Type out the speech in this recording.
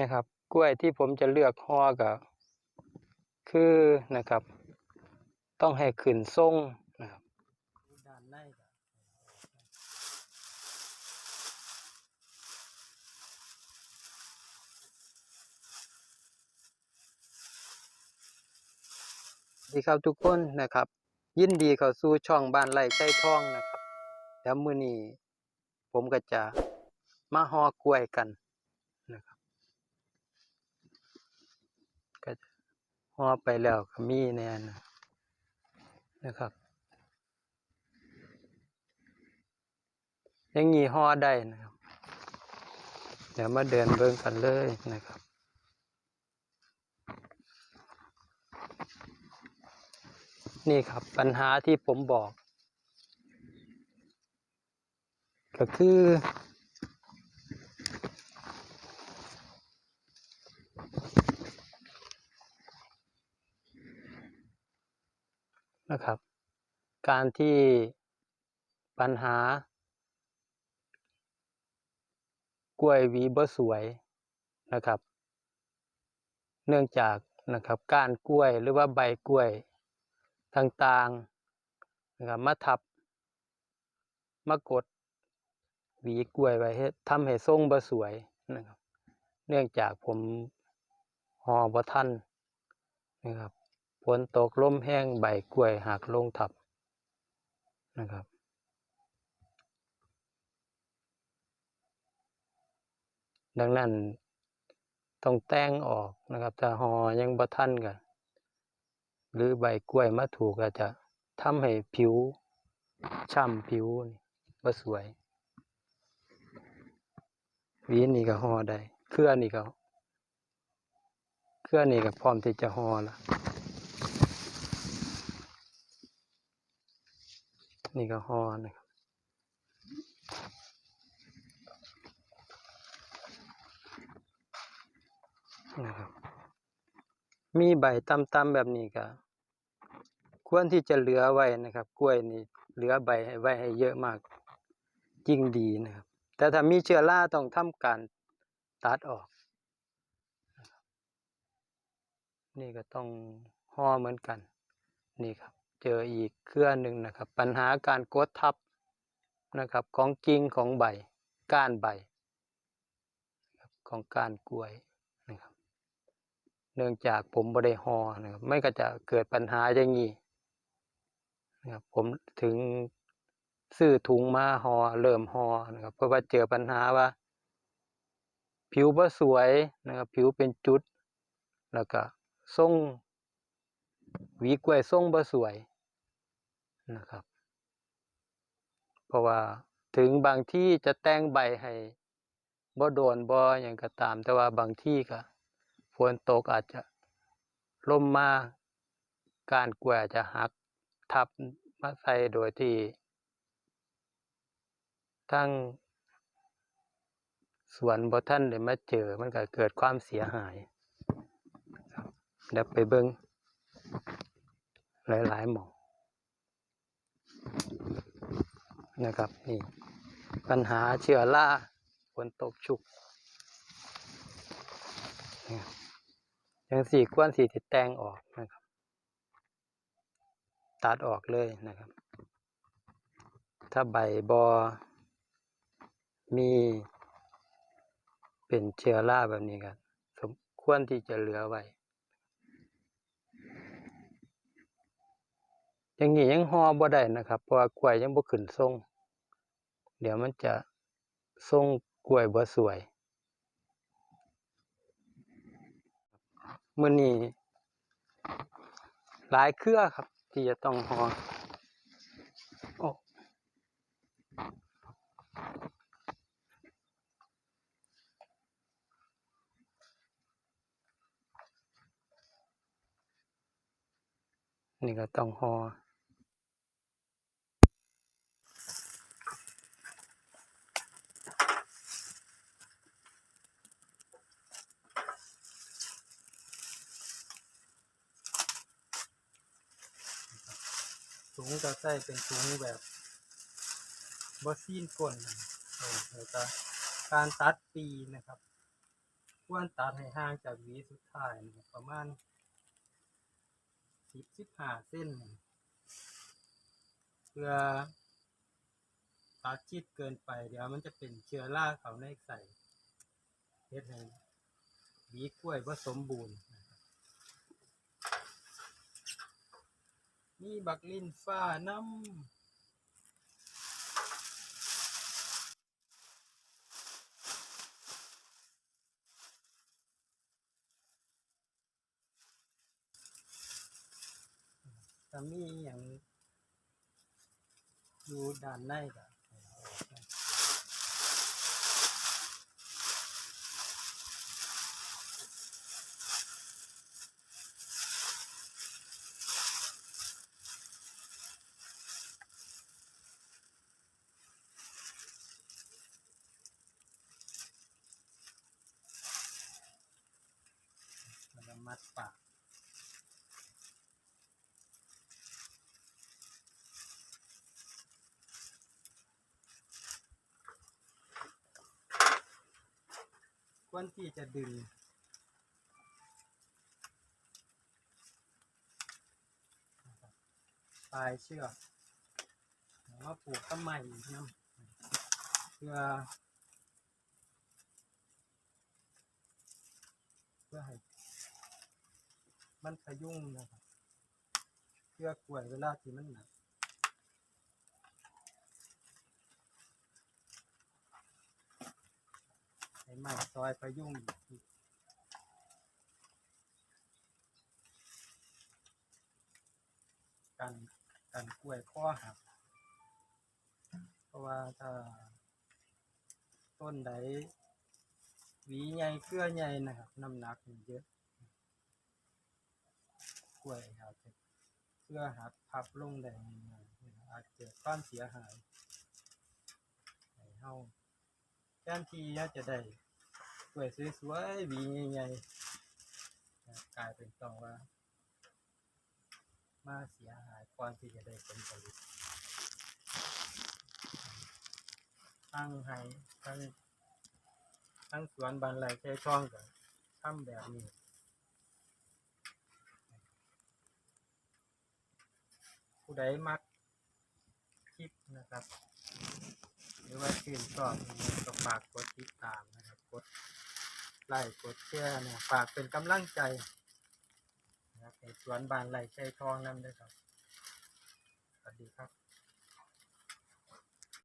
นะครับ กล้วยที่ผมจะเลือกห่อก็คือนะครับ ต้องให้ขึ้นทรงนะครับด้านในก็สวัสดีครับทุกคนนะครับ ยินดีเข้าสู่ช่องบ้านไร่ใจทองนะครับแล้วมื้อนี้ผมก็จะมาห่อกล้วยกันนะครับ ห่อไปแล้วก็มีแน่นะนะครับยังงี้ห่อได้นะครับ เดี๋ยวมาเดินเบิ่งกันเลยนะครับนี่ครับปัญหาที่ผมบอก ก็คือ นะครับ การที่ปัญหา กล้วยวีเบ่สวยนะครับ เนื่องจากนะครับก้านกล้วยหรือว่าใบกล้วยต่างๆนะครับมาทับมากดหวีกล้วยไว้ทำให้ทรงบ่สวยนะครับ เนื่องจากผมห่อบ่ทันนะครับ ฝนตกลมแห้งใบกล้วยหักลงทับนะครับ ดังนั้นต้องแต่งออกนะครับถ้าหอยังบ่ทันก็หรือใบกล้วยมาถูกอาจจะทำให้ผิวช้ำผิวนี่บ่สวยวีนี่ก็หอได้เครื่อนี่ก็เครื่อนี่ก็พร้อมที่จะห่อละ นี่ก็ห่อนะครับนะครับ มีใบต่ำๆแบบนี้ก็ควรที่จะเหลือไว้นะครับ กล้วยนี่เหลือใบให้ไว้ให้เยอะมากยิ่งดีนะครับ แต่ถ้ามีเชื้อราต้องทำการตัดออก นี่ก็ต้องห่อเหมือนกัน นี่ครับ เจออีกเครือหนึ่งนะครับ ปัญหาการกดทับนะครับของกิ่งของใบก้านใบ ของก้านกล้วยนะครับ เนื่องจากผมบ่ได้ห่อนะครับไม่ก็จะเกิดปัญหาอย่างนี้นะครับผมถึงซื้อถุงมาห่อเริ่มห่อนะครับ เพราะว่าเจอปัญหาว่า ผิวบ่สวยนะครับผิวเป็นจุด แล้วก็ทรงหวีกล้วยทรงบ่สวย นะครับ เพราะว่าถึงบางที่จะแต่งใบให้บ่โดนบ่หยังก็ตาม แต่ว่าบางที่ก็ฝนตกอาจจะลมมาการกล้วยอาจะหักทับมาใส่โดยที่ ทั้งสวนบ่ท่านได้มาเจอมันก็เกิดความเสียหายเดี๋ยวไปเบิ่งหลายๆหมอง นะครับนี่ปัญหาเชื้อราฝนตกชุกนี่ยังสี่ควรสี่ติดแต่งออกนะครับ ตัดออกเลยนะครับ ถ้าใบบอมีเป็นเชื้อราแบบนี้ครับสมควรที่จะเหลือไว้ อย่างนี้ยังห่อบ่ได้นะครับ เพราะว่ากล้วยยังบ่ขึ้นทรง เดี๋ยวมันจะทรงกล้วยบ่สวยมื้อนี้หลายเครือครับ ที่จะต้องหอโอ้นี่ก็ต้องห่อ ถุงจะใส่เป็นถุงแบบบอซีนก้นนะเออแล้วก็การตัดปีนะครับควรตัดให้ห่างจากวีสุดท้ายนะรประมาณสิบสิบห้าเส้นนะเพื่อตัดชิดเกินไป เดี๋ยวมันจะเป็นเชื้อราเขาในใส่เฮ็ดให้วีกล้วยผสมบูรณ์ มีบักลินฟ้าน้ำจะมีอย่างอยู่ด้านในก็ให้เอาออกไปแล้วก็ มัดปากควรที่จะดึงปลายเชือกแล้วก็ผูกต้นไม้อีกนะเพื่อเพื่อให้ มันพยุงนะครับเพื่อกล้วยเวลาที่มันหนักให้ไม้ซอยพยุงอีกกันกันกล้วยข้อหักเพราะว่าถ้าต้นใดหวีใหญ่เครือใหญ่นะครับน้ำหนักมันเยอะ กล้วยอาจจะเครือหักพับลงได้ง่ายๆอาจเกิดความเสียหายให้เฮาแทนที่จะได้สวยสวยๆวีใหญ่ๆกลายเป็นต้องว่า มาเสียหายก่อนที่จะได้ผลผลิตทั้งไห้ทั้งทั้งสวนบานไหลใช้ช่องกับทำแบบนี้ ผู้ใดมักคลิปนะครับ หรือว่าชื่นชอบก็ฝากกดติดตามนะครับกดไลค์กดแชร์เนี่ยฝากเป็นกำลังใจนะครับในสวนบานไหลชัยทองนั่นด้วยครับสวัสดีครับ